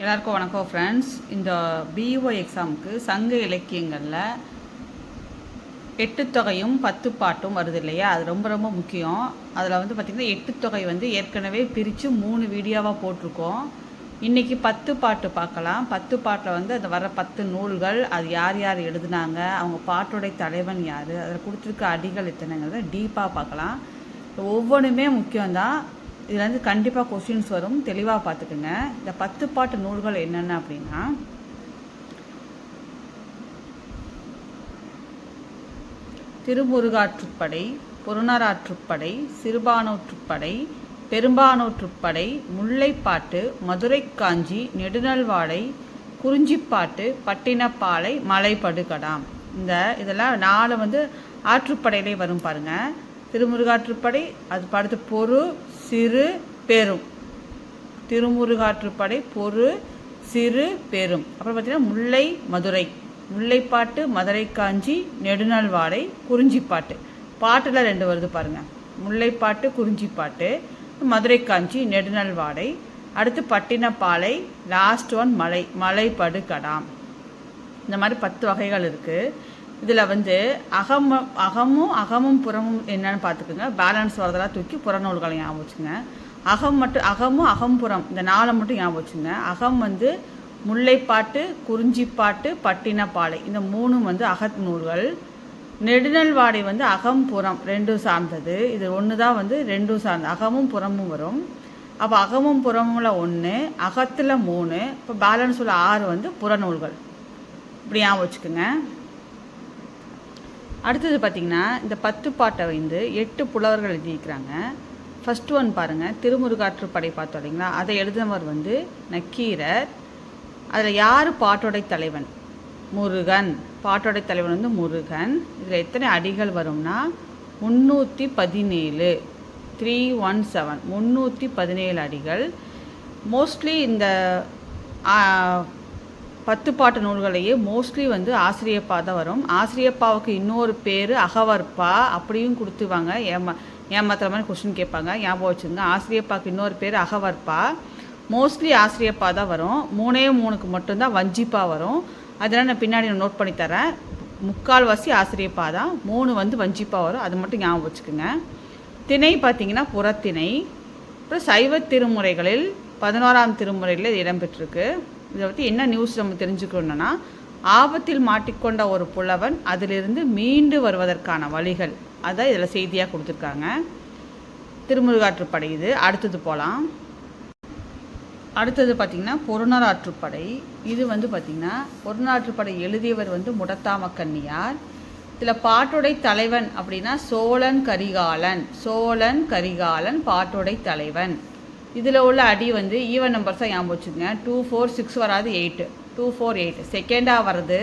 எல்லாருக்கும் வணக்கம் ஃப்ரெண்ட்ஸ் இந்த பிஓ எக்ஸாமுக்கு சங்க இலக்கியங்களில் எட்டுத்தொகையும் பத்து பாட்டும் வருது இல்லையா? அது ரொம்ப ரொம்ப முக்கியம். அதில் வந்து பார்த்திங்கன்னா எட்டுத்தொகை வந்து ஏற்கனவே பிரித்து மூணு வீடியோவாக போட்டிருக்கோம். இன்றைக்கி பத்து பாட்டு பார்க்கலாம். பத்து பாட்டில் வந்து அது வர பத்து நூல்கள் அது யார் யார் எழுதுனாங்க அவங்க பாட்டோடைய தலைவன் யார் அதில் கொடுத்துருக்க அடிகள் எத்தனைங்கிறத டீப்பாக பார்க்கலாம். ஒவ்வொன்றுமே முக்கியம்தான். இதுலேருந்து வந்து கண்டிப்பாக கொஸ்டின்ஸ் வரும். தெளிவாக பார்த்துக்குங்க இந்த பத்து பாட்டு நூல்கள் என்னென்ன அப்படின்னா திருமுருகாற்றுப்படை புறநராற்றுப்படை சிறுபானூற்றுப்படை பெரும்பானூற்றுப்படை முல்லைப்பாட்டு மதுரை காஞ்சி நெடுநல்வாடை குறிஞ்சிப்பாட்டு பட்டினப்பாலை மலைப்படுகடாம். இந்த இதெல்லாம் நாலு வந்து ஆற்றுப்படையிலே வரும் பாருங்கள் திருமுருகாற்றுப்படை அது படுத்து பொறு சிறு பெரும். திருமுருகாற்றுப்படை பொறு சிறு பெரும். அப்புறம் பார்த்தீங்கன்னா முல்லை மதுரை. முல்லைப்பாட்டு மதுரை காஞ்சி நெடுநல்வாடை குறிஞ்சிப்பாட்டு. பாட்டில் ரெண்டு வருது பாருங்கள் முல்லைப்பாட்டு குறிஞ்சிப்பாட்டு மதுரை காஞ்சி நெடுநல்வாடை அடுத்து பட்டினப்பாலை லாஸ்ட் ஒன் மலை மலைப்படு கடாம் இந்த மாதிரி பத்து வகைகள் இருக்குது இதில் வந்து அகம் அகமும் அகமும் புறமும் என்னன்னு பார்த்துக்குங்க. பேலன்ஸ் வரதெல்லாம் தூக்கி புறநூல்களை ஞாபகம் வச்சுங்க அகம் மட்டும் அகமும் அகம்புறம் இந்த நாளை மட்டும் ஞாபகம் வச்சுங்க அகம் வந்து முல்லைப்பாட்டு குறிஞ்சிப்பாட்டு பட்டினப்பாலை இந்த மூணும் வந்து அகத் நூல்கள். நெடுநல்வாடை வந்து அகம்புறம் ரெண்டும் சார்ந்தது. இது ஒன்று தான் வந்து ரெண்டும் சார்ந்தது. அகமும் புறமும் வரும். அப்போ அகமும் புறமும்ல ஒன்று அகத்தில் மூணு. இப்போ பேலன்ஸ் உள்ள ஆறு வந்து புறநூல்கள் இப்படி ஞாபகம் வச்சுக்கோங்க. அடுத்தது பார்த்திங்கன்னா இந்த பத்து பாட்டை வந்து எட்டு புலவர்கள் எழுதியிருக்கிறாங்க. ஃபஸ்ட் ஒன் பாருங்கள் திருமுருகாற்றுப்படை பார்த்தோம் இல்லைங்களா? அதை எழுதினவர் வந்து நக்கீரர். அதில் யார் பாட்டோடை தலைவன்? முருகன். பாட்டோடை தலைவன் வந்து முருகன். இதில் எத்தனை அடிகள் வரும்னா முந்நூற்றி பதினேழு. த்ரீ ஒன் செவன் முந்நூற்றி பதினேழு அடிகள். மோஸ்ட்லி இந்த பத்து பாட்டு நூல்களையே மோஸ்ட்லி வந்து ஆசிரியப்பா தான் வரும். ஆசிரியப்பாவுக்கு இன்னொரு பேர் அகவற்பா அப்படியும் கொடுத்துவாங்க ஏமா ஏமாத்துற மாதிரி கொஸ்டின் கேட்பாங்க. ஞாபகம் வச்சுருங்க ஆசிரியப்பாவுக்கு இன்னொரு பேர் அகவற்பா மோஸ்ட்லி ஆசிரியப்பா தான் வரும். மூணே மூணுக்கு மட்டும்தான் வஞ்சிப்பா வரும். அதெல்லாம் நான் பின்னாடி நான் நோட் பண்ணி தரேன். முக்கால்வாசி ஆசிரியப்பா தான். மூணு வந்து வஞ்சிப்பா வரும். அது மட்டும் ஞாபகம் வச்சுக்கோங்க. திணை பார்த்தீங்கன்னா புறத்திணை. அப்புறம் சைவ திருமுறைகளில் பதினோராம் திருமுறையில் இடம்பெற்றிருக்கு. இதை பற்றி என்ன நியூஸ் நம்ம தெரிஞ்சுக்கணுன்னா ஆபத்தில் மாட்டிக்கொண்ட ஒரு புலவன் அதிலிருந்து மீண்டு வருவதற்கான வழிகள். அதான் இதில் செய்தியாக கொடுத்துருக்காங்க. திருமுருகாற்றுப்படை இது. அடுத்தது போகலாம் அடுத்தது பார்த்திங்கன்னா பொருணராற்றுப்படை இது வந்து பார்த்திங்கன்னா பொருணராற்றுப்படை எழுதியவர் வந்து முடத்தாம கன்னியார் இதில் பாட்டுடை தலைவன் அப்படின்னா சோழன் கரிகாலன். சோழன் கரிகாலன் பாட்டுடை தலைவன். இதில் உள்ள அடி வந்து ஈவன் நம்பர்ஸாக ஞாபகம் வச்சுக்கோங்க. டூ ஃபோர் சிக்ஸ் வராது எயிட்டு டூ ஃபோர் எயிட் செகண்டாக வர்றது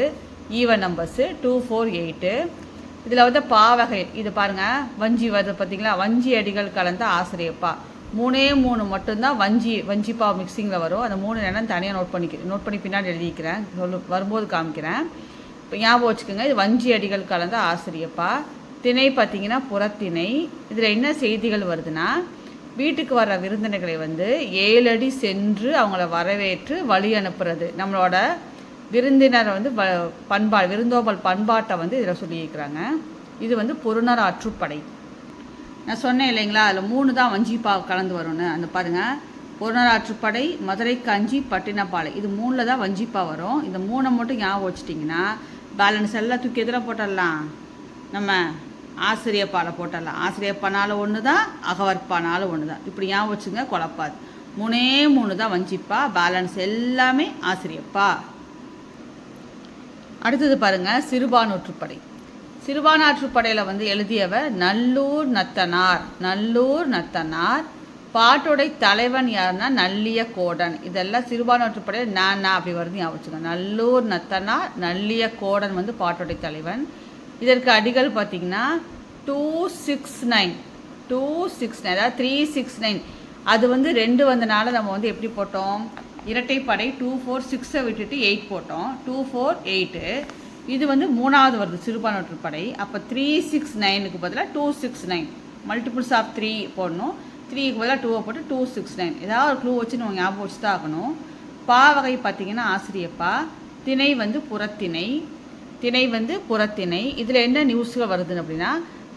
even numbers two four eight இதில் வந்து பாவகை இது பாருங்கள் வஞ்சி வருது பார்த்தீங்களா வஞ்சி அடிகள் கலந்த ஆசிரியப்பா மூணே மூணு மட்டும்தான் வஞ்சி வஞ்சிப்பா மிக்சிங்கில் வரும். அந்த மூணு என்னன்னு தனியாக நோட் பண்ணிக்கிறேன் நோட் பண்ணி பின்னாடி எழுதிக்கிறேன். சொல்லு வரும்போது காமிக்கிறேன். இப்போ ஞாபகம் வச்சுக்கோங்க. இது வஞ்சி அடிகள் கலந்த ஆசிரியப்பா திணை பார்த்தீங்கன்னா புறத்திணை. இதில் என்ன செய்திகள் வருதுன்னா வீட்டுக்கு வர்ற விருந்தினர்களை வந்து ஏழடி சென்று அவங்கள வரவேற்று வழி அனுப்புறது. நம்மளோட விருந்தினர் வந்து வ பண்பா விருந்தோம்பல் பண்பாட்டை வந்து இதில் சொல்லியிருக்கிறாங்க. இது வந்து பொருணர் ஆற்றுப்படை. நான் சொன்னேன் இல்லைங்களா அதில் மூணு தான் வஞ்சிப்பா கலந்து வரும்னு. அந்த பாருங்கள் பொருணர் ஆற்றுப்படை மதுரை காஞ்சி பட்டினப்பாலை. இது மூணில் தான் வஞ்சிப்பா வரும். இந்த மூணை மட்டும் ஞாபகம் வச்சிட்டிங்கன்னா பேலன்ஸ் எல்லாம் தூக்கி எதில் போட்டுடலாம்? நம்ம ஆசிரியப்பால் போட்டலாம். ஆசிரியப்பானாலும் ஒன்று தான் அகவற்பானாலும் ஒன்று தான் இப்படி ஞாபகம் வச்சுங்க குழப்பாது. மூணே மூணு தான் வஞ்சிப்பா பேலன்ஸ் எல்லாமே ஆசிரியப்பா. அடுத்தது பாருங்க சிறுபானூற்றுப்படை சிறுபானாற்றுப்படையில் வந்து எழுதியவர் நல்லூர் நத்தனார். நல்லூர் நத்தனார் பாட்டுடை தலைவன் யாருன்னா நல்லிய கோடன். இதெல்லாம் சிறுபான்மைப்படையில் நான் நான் அப்படி வருது ஞாபகம் நல்லூர் நத்தனார் நல்லிய கோடன் வந்து பாட்டுடை தலைவன். இதற்கு அடிகள் பார்த்தீங்கன்னா two six nine two six nine அதாவது த்ரீ சிக்ஸ் நைன் அது வந்து ரெண்டு வந்தனால நம்ம வந்து எப்படி போட்டோம்? இரட்டைப்படை டூ ஃபோர் சிக்ஸை விட்டுட்டு எயிட் போட்டோம். டூ ஃபோர் எயிட்டு இது வந்து மூணாவது வருது சிறுபான்மையற்ற படை அப்போ த்ரீ சிக்ஸ் நைனுக்கு பதிலாக two six nine multiples of three போடணும். த்ரீக்கு பதிலாக டூவை போட்டு டூ சிக்ஸ் நைன் ஏதாவது ஒரு க்ளூ வச்சு நம்ம ஞாபகம் வச்சு தான் ஆகணும். பா வகை பார்த்தீங்கன்னா ஆசிரியப்பா திணை வந்து புறத்திணை. திணை வந்து புறத்திணை. இதில் என்ன நியூஸ்கள் வருதுன்னு அப்படின்னா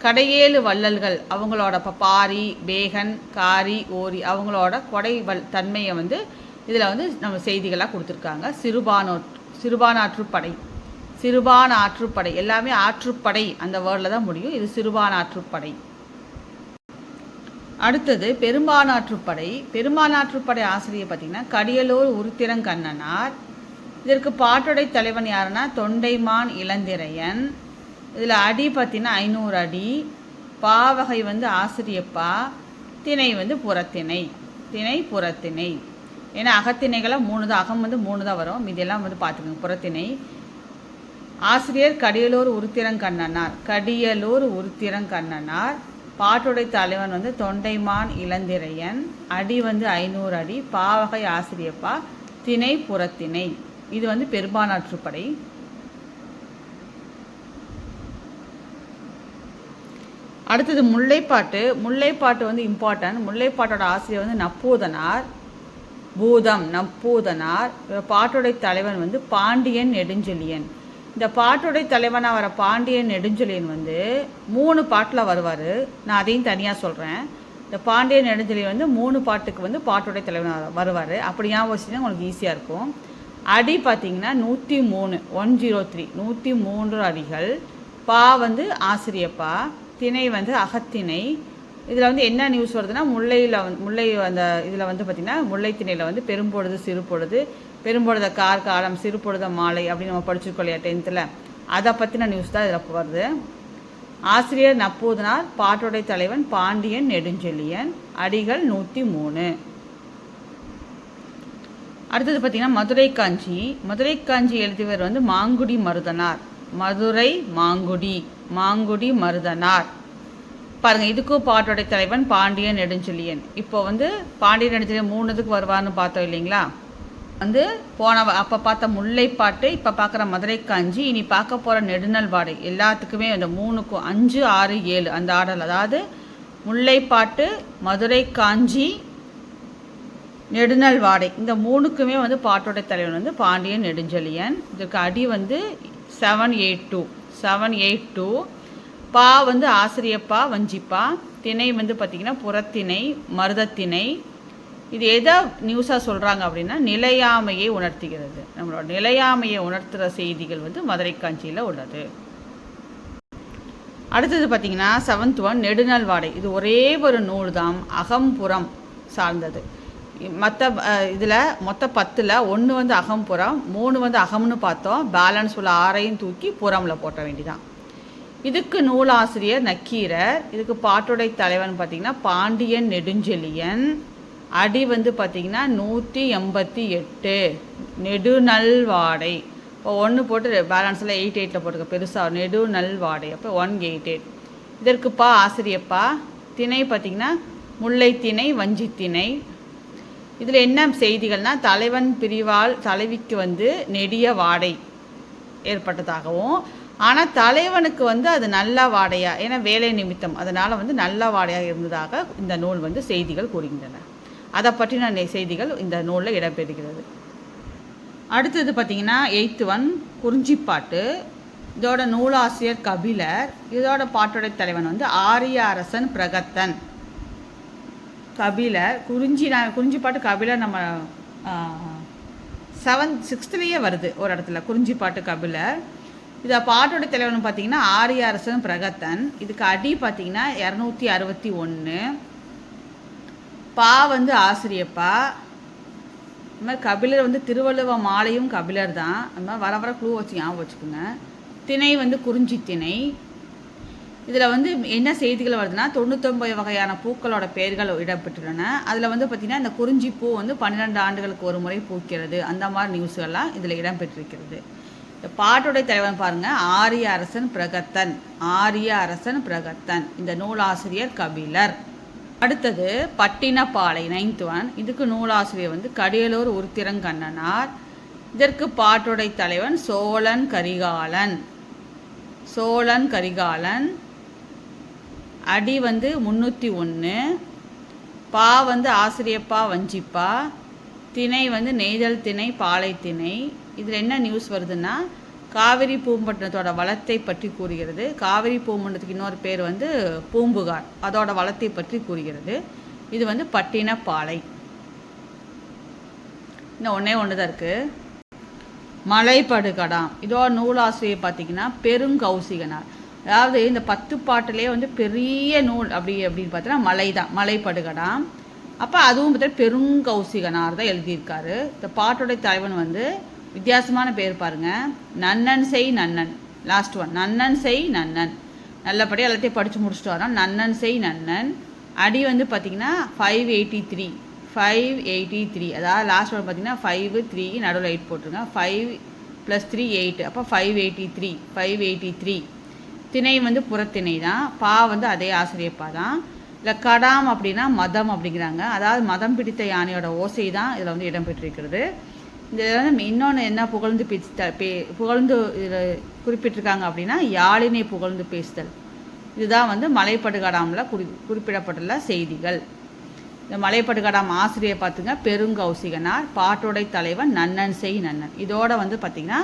கடையேழு வள்ளல்கள் அவங்களோட இப்போ பாரி பேகன் காரி ஓரி அவங்களோட கொடை வல் தன்மையை வந்து இதில் வந்து நம்ம செய்திகளாக கொடுத்துருக்காங்க. சிறுபானோ சிறுபானாற்றுப்படை. சிறுபான் ஆற்றுப்படை எல்லாமே ஆற்றுப்படை. அந்த வேர்டில் தான் முடியும். இது சிறுபான் ஆற்றுப்படை அடுத்தது பெரும்பானாற்றுப்படை. பெரும்பானாற்றுப்படை ஆசிரியர் பார்த்திங்கன்னா கடியலூர் உருத்திரங்கண்ணனார் இதற்கு பாட்டுடை தலைவன் யாருன்னா தொண்டைமான் இளந்திரையன். இதில் அடி பார்த்தீங்கன்னா ஐநூறு அடி. பாவகை வந்து ஆசிரியப்பா திணை வந்து புறத்திணை. திணை புறத்திணை. ஏன்னா அகத்திணைகளாக மூணு தான் அகம் வந்து மூணு தான் வரும் இதெல்லாம் வந்து பார்த்துக்கோங்க புறத்திணை. ஆசிரியர் கடியலூர் உருத்திரங்கண்ணனார். கடியலூர் உருத்திரங்கண்ணனார். பாட்டுடை தலைவன் வந்து தொண்டைமான் இளந்திரையன். அடி வந்து ஐநூறு அடி. பாவகை ஆசிரியப்பா திணை புறத்திணை. இது வந்து பெரும்பானாற்றுப்படை அடுத்தது முல்லைப்பாட்டு. முல்லைப்பாட்டு வந்து இம்பார்ட்டன்ட் முல்லைப்பாட்டோட ஆசிரியர் வந்து நப்பூதனார். பூதம் நப்பூதனார். பாட்டுடைய தலைவன் வந்து பாண்டியன் நெடுஞ்செழியன். இந்த பாட்டுடைய தலைவனாக வர பாண்டியன் நெடுஞ்செழியன் வந்து மூணு பாட்டில் வருவார். நான் அதையும் தனியாக சொல்கிறேன் இந்த பாண்டியன் நெடுஞ்செழியன் வந்து மூணு பாட்டுக்கு வந்து பாட்டுடைய தலைவன் வருவார். அப்படி ஞாபகம் வச்சுன்னா உங்களுக்கு ஈஸியாக இருக்கும். அடி பார்த்தீங்கன்னா நூற்றி மூணு ஒன் ஜீரோ த்ரீ நூற்றி மூன்று அடிகள். பா வந்து ஆசிரியப்பா திணை வந்து அகத்திணை. இதில் வந்து என்ன நியூஸ் வருதுன்னா முல்லையில் வந்து முல்லை அந்த இதில் வந்து பார்த்திங்கன்னா முல்லை திணையில் வந்து பெரும்பொழுது சிறுபொழுது பெரும்பொழுத கார் காலம் சிறுபொழுத மாலை அப்படின்னு நம்ம படிச்சிருக்கோம் இல்லையா டென்த்தில் அதை பற்றின நியூஸ் தான் இதில் வருது. ஆசிரியர் நப்பூதனார் பாட்டுடை தலைவன் பாண்டியன் நெடுஞ்செழியன். அடிகள் நூற்றி மூணு. அடுத்தது பார்த்திங்கன்னா மதுரை காஞ்சி. மதுரை காஞ்சி எழுதியவர் வந்து மாங்குடி மருதனார். மதுரை மாங்குடி மாங்குடி மருதனார். பாருங்கள் இதுக்கும் பாட்டோட தலைவன் பாண்டியன் நெடுஞ்செழியன். இப்போ வந்து பாண்டியன் நெடுஞ்செழியன் மூணுதுக்கு வருவான்னு பார்த்தோம் இல்லைங்களா? வந்து போன அப்போ பார்த்த முல்லைப்பாட்டு இப்போ பார்க்குற மதுரை காஞ்சி இனி பார்க்க போகிற நெடுநல் வாடை எல்லாத்துக்குமே அந்த மூணுக்கும் அஞ்சு ஆறு ஏழு அந்த ஆடல். அதாவது முல்லைப்பாட்டு மதுரை காஞ்சி நெடுநல் வாடை. இந்த மூணுக்குமே வந்து பாட்டோட தலைவன் வந்து பாண்டியன் நெடுஞ்செழியன். இதுக்கு அடி வந்து seven eight two seven eight two பா வந்து ஆசிரியப்பா வஞ்சிப்பா. திணை வந்து பார்த்திங்கன்னா புறத்திணை மருதத்திணை. இது எதை நியூஸாக சொல்கிறாங்க அப்படின்னா நிலையாமையை உணர்த்துகிறது. நம்மளோட நிலையாமையை உணர்த்துகிற செய்திகள் வந்து மதுரை காஞ்சியில் உள்ளது. அடுத்தது பார்த்திங்கன்னா செவன்த் ஒன் நெடுநல் வாடை. இது ஒரே ஒரு நூல் தான் அகம்புறம் சார்ந்தது. மற்ற இதில் மொத்த பத்தில் ஒன்று வந்து அகம்புறம் மூணு வந்து அகம்னு பார்த்தோம். பேலன்ஸ் உள்ள ஆறையும் தூக்கி புறமில் போட்ட வேண்டிதான். இதுக்கு நூலாசிரியர் நக்கீரர் இதுக்கு பாட்டுடை தலைவன் பார்த்திங்கன்னா பாண்டியன் நெடுஞ்செழியன் அடி வந்து பார்த்திங்கன்னா நூற்றி எண்பத்தி எட்டு நெடுநல்வாடை. இப்போ ஒன்று போட்டு பேலன்ஸில் எயிட் எயிட்டில் போட்டுக்க பெருசாக நெடுநல்வாடை. அப்போ ஒன் எயிட் எயிட் இதற்குப்பா ஆசிரியப்பா திணை பார்த்திங்கன்னா முல்லை திணை வஞ்சி திணை இதில் என்ன செய்திகள்னால் தலைவன் பிரிவால் தலைவிக்கு வந்து நெடிய வாடை ஏற்பட்டதாகவும் ஆனால் தலைவனுக்கு வந்து அது நல்ல வாடையாக ஏன்னா வேலை நிமித்தம் அதனால் வந்து நல்ல வாடையாக இருந்ததாக இந்த நூல் வந்து செய்திகள் கூறுகின்றன. அதை பற்றின செய்திகள் இந்த நூலில் இடம்பெறுகிறது. அடுத்தது பார்த்திங்கன்னா எய்த்து ஒன் குறிஞ்சிப்பாட்டு. இதோட நூலாசிரியர் கபிலர் இதோட பாட்டுடைய தலைவன் வந்து ஆரிய அரசன் பிரகத்தன். கபில குறிஞ்சி நான் குறிஞ்சி பாட்டு கபில நம்ம செவன்த் சிக்ஸ்த்துலேயே வருது ஒரு இடத்துல குறிஞ்சி பாட்டு கபில. இதை பாட்டோட தலைவன் பார்த்தீங்கன்னா ஆரிய அரசன் பிரகத்தன். இதுக்கு அடி பார்த்தீங்கன்னா இரநூத்தி அறுபத்தி ஒன்று பா வந்து ஆசிரியப்பா. இந்த மாதிரி கபிலர் வந்து திருவள்ளுவ மாலையும் கபிலர் தான் அந்த மாதிரி வர வர குழு வச்சு ஞாபகம் வச்சுக்கோங்க. திணை வந்து குறிஞ்சி திணை. இதில் வந்து என்ன செய்திகள் வருதுன்னா தொண்ணூத்தொம்பது வகையான பூக்களோட பெயர்கள் இடம்பெற்றுள்ளன. அதில் வந்து பார்த்திங்கன்னா இந்த குறிஞ்சி பூ வந்து பன்னிரெண்டு ஆண்டுகளுக்கு ஒரு முறை பூக்கிறது. அந்த மாதிரி நியூஸ்கள்லாம் இதில் இடம்பெற்றிருக்கிறது. இந்த பாட்டுடைய தலைவன் பாருங்கள் ஆரிய அரசன் பிரகத்தன். ஆரிய அரசன் பிரகத்தன். இந்த நூலாசிரியர் கபிலர். அடுத்தது பட்டினப்பாலை நைன்த் ஒன் இதுக்கு நூலாசிரியர் வந்து கடியலூர் உருத்திரங்கண்ணனார். இதற்கு பாட்டுடை தலைவன் சோழன் கரிகாலன். சோழன் கரிகாலன். அடி வந்து முந்நூற்றி ஒன்று பா வந்து ஆசிரியப்பா வஞ்சிப்பா திணை வந்து நெய்தல் திணை பாலை திணை. இதில் என்ன நியூஸ் வருதுன்னா காவிரி பூம்பட்டினத்தோட வளத்தை பற்றி கூறுகிறது. காவிரி பூம்பட்டினத்துக்கு இன்னொரு பேர் வந்து பூம்புகார். அதோட வளத்தை பற்றி கூறுகிறது. இது வந்து பட்டினப்பாலை. இன்னும் ஒன்றே ஒன்று தான் இருக்குது மலைப்படுகடாம் இதோட நூலாசிரியர் பார்த்தீங்கன்னா பெருங்கௌசிகனார். அதாவது இந்த பத்து பாட்டிலே வந்து பெரிய நூல் அப்படி அப்படின்னு பார்த்தீங்கன்னா மலை தான் மலைப்படுகடாம் அப்போ அதுவும் பார்த்தீங்கன்னா பெருங்கௌசிகனார் தான் எழுதியிருக்காரு. இந்த பாட்டோடைய தலைவன் வந்து வித்தியாசமான பேர் பாருங்க. நன்னன் செய் நன்னன். லாஸ்ட் ஒன் நன்னன் செய் நன்னன். நல்லபடியாக எல்லாத்தையும் படித்து முடிச்சுட்டு வரோம் நன்னன் செய் நன்னன். அடி வந்து பார்த்தீங்கன்னா five eighty three five eighty three அதாவது லாஸ்ட் ஒன் பார்த்தீங்கன்னா ஃபைவ் த்ரீ நடுவில் எயிட் போட்டிருங்க ஃபைவ் ப்ளஸ் த்ரீ எயிட் அப்போ five eighty three five eighty three திணை வந்து புறத்திணை தான். பா வந்து அதே ஆசிரியப்பா தான். இல்லை கடாம் அப்படின்னா மதம் அப்படிங்கிறாங்க. அதாவது மதம் பிடித்த யானையோட ஓசை தான் இதில் வந்து இடம்பெற்றிருக்கிறது இந்த இன்னொன்று என்ன புகழ்ந்து பேசித்த பே புகழ்ந்து இதில் குறிப்பிட்டிருக்காங்க அப்படின்னா யாழினை புகழ்ந்து பேசுதல். இதுதான் வந்து மலைப்படுகடாமில் குறி குறிப்பிடப்பட்டுள்ள செய்திகள். இந்த மலைப்படுகடாம் ஆசிரியர் பார்த்துங்க பெருங்கௌசிகனார் பாட்டோடை தலைவன் நன்னன் செய் நன்னன். இதோட வந்து பார்த்திங்கன்னா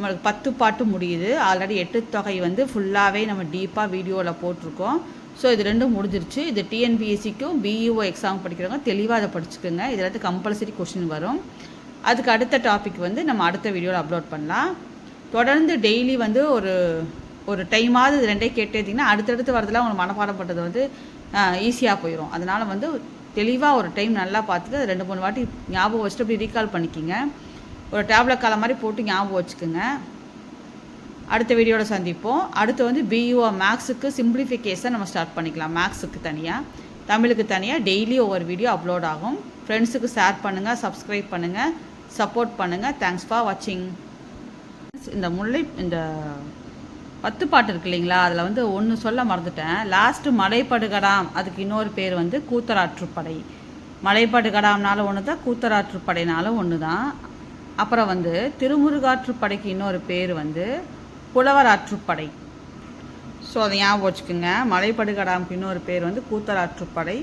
நம்மளுக்கு பத்து பாட்டு முடியுது. ஆல்ரெடி எட்டு தொகை வந்து ஃபுல்லாகவே நம்ம டீப்பாக வீடியோவில் போட்டிருக்கோம். ஸோ இது ரெண்டும் முடிஞ்சிருச்சு. இது டிஎன்பிஎஸ்சிக்கும் பிஇஓ எக்ஸாம் படிக்கிறவங்க தெளிவாக அதை படிச்சுக்கோங்க. இதில் வந்து கம்பல்சரி கொஷின் வரும். அதுக்கு அடுத்த டாபிக் வந்து நம்ம அடுத்த வீடியோவில் அப்லோட் பண்ணலாம். தொடர்ந்து டெய்லி வந்து ஒரு ஒரு டைமாவது இது ரெண்டே கேட்டேட்டிங்கன்னா அடுத்தடுத்து வரதுலாம் உங்களுக்கு மனப்பாடம் பண்ணுறது வந்து ஈஸியாக போயிடும் அதனால் வந்து தெளிவாக ஒரு டைம் நல்லா பார்த்துட்டு அது ரெண்டு மூணு வாட்டி ஞாபகம் வச்சுட்டு அப்படி ரீகால் பண்ணிக்கிங்க. ஒரு டேப்லெட் காலம் மாதிரி போட்டு ஞாபகம் வச்சுக்கோங்க. அடுத்த வீடியோவில் சந்திப்போம். அடுத்து வந்து பிஇஓ மேக்ஸுக்கு சிம்பிளிஃபிகேஷன் நம்ம ஸ்டார்ட் பண்ணிக்கலாம். மேக்ஸுக்கு தனியாக தமிழுக்கு தனியாக டெய்லி ஒவ்வொரு வீடியோ அப்லோட் ஆகும். ஃப்ரெண்ட்ஸுக்கு ஷேர் பண்ணுங்கள் சப்ஸ்கிரைப் பண்ணுங்கள் சப்போர்ட் பண்ணுங்கள் தேங்க்ஸ் ஃபார் வாட்சிங் இந்த முல்லை இந்த பத்து பாட்டு இருக்கு இல்லைங்களா? அதில் வந்து ஒன்று சொல்ல மறந்துட்டேன். லாஸ்ட்டு மலைப்படுகடாம் அதுக்கு இன்னொரு பேர் வந்து கூத்தராற்றுப்படை. மலைப்படுகடாம்னாலும் ஒன்று தான் கூத்தராற்றுப்படைனாலும் ஒன்று தான் அப்புறம் வந்து திருமுருகாற்றுப்படைக்கு இன்னொரு பேர் வந்து புலவராற்றுப்படை ஸோ அதை ஞாபகம் வச்சுக்கோங்க. மலைப்படுகடாமுக்கு இன்னொரு பேர் வந்து கூத்தராற்றுப்படை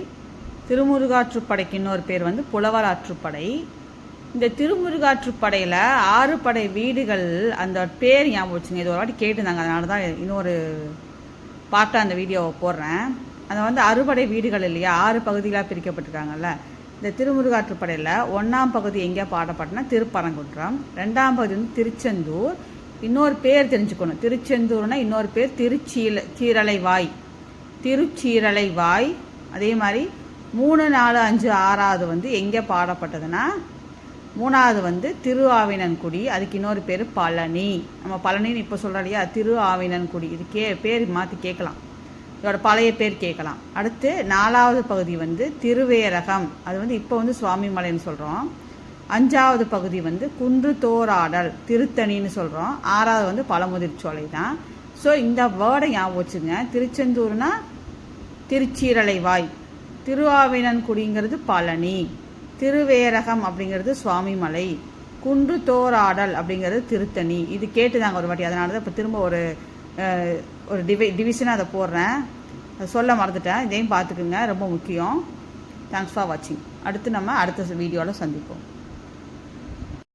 திருமுருகாற்றுப்படைக்கு இன்னொரு பேர் வந்து புலவராற்றுப்படை இந்த திருமுருகாற்றுப்படையில் ஆறு படை வீடுகள் அந்த பேர் ஞாபகம் வச்சுங்க இது ஒரு வாட்டி கேட்டிருந்தாங்க. அதனால தான் இன்னொரு பாட்டை அந்த வீடியோவை போடுறேன். அதை வந்து அறுபடை வீடுகள் இல்லையா? ஆறு பகுதிகளாக பிரிக்கப்பட்டிருக்காங்கல்ல. இந்த திருமுருகாற்றுப்படையில் ஒன்றாம் பகுதி எங்கே பாடப்பட்டனா திருப்பரங்குன்றம். ரெண்டாம் பகுதி வந்து திருச்செந்தூர். இன்னொரு பேர் தெரிஞ்சுக்கணும். திருச்செந்தூர்னா இன்னொரு பேர் திருச்சீல சீரலை வாய் திருச்சீரலை வாய் அதே மாதிரி மூணு நாலு அஞ்சு ஆறாவது வந்து எங்கே பாடப்பட்டதுன்னா மூணாவது வந்து திரு ஆவினன்குடி அதுக்கு இன்னொரு பேர் பழனி. நம்ம பழனின்னு இப்போ சொல்கிறோம் இல்லையா? திரு ஆவினன்குடி இது கே பேர் மாற்றி கேட்கலாம். இதோட பழைய பேர் கேட்கலாம். அடுத்து நாலாவது பகுதி வந்து திருவேரகம். அது வந்து இப்போ வந்து சுவாமிமலைன்னு சொல்கிறோம் அஞ்சாவது பகுதி வந்து குன்று தோராடல் திருத்தணின்னு சொல்கிறோம் ஆறாவது வந்து பழமுதிர்ச்சோலை தான். ஸோ இந்த வேர்டை ஞாபகம் வச்சுங்க. திருச்செந்தூர்னா திருச்சீரலைவாய். திருவாவினன்குடிங்கிறது பழனி. திருவேரகம் அப்படிங்கிறது சுவாமிமலை குன்று தோராடல் அப்படிங்கிறது திருத்தணி. இது கேட்டுதாங்க ஒரு வாட்டி. அதனால தான் இப்போ திரும்ப ஒரு ஒரு டிவி டிவிஷனாக அதை போடுறேன். அதை சொல்ல மறந்துட்டேன். இதையும் பார்த்துக்குங்க. ரொம்ப முக்கியம். தேங்க்ஸ் ஃபார் வாட்சிங் அடுத்து நம்ம அடுத்த வீடியோவில் சந்திப்போம்.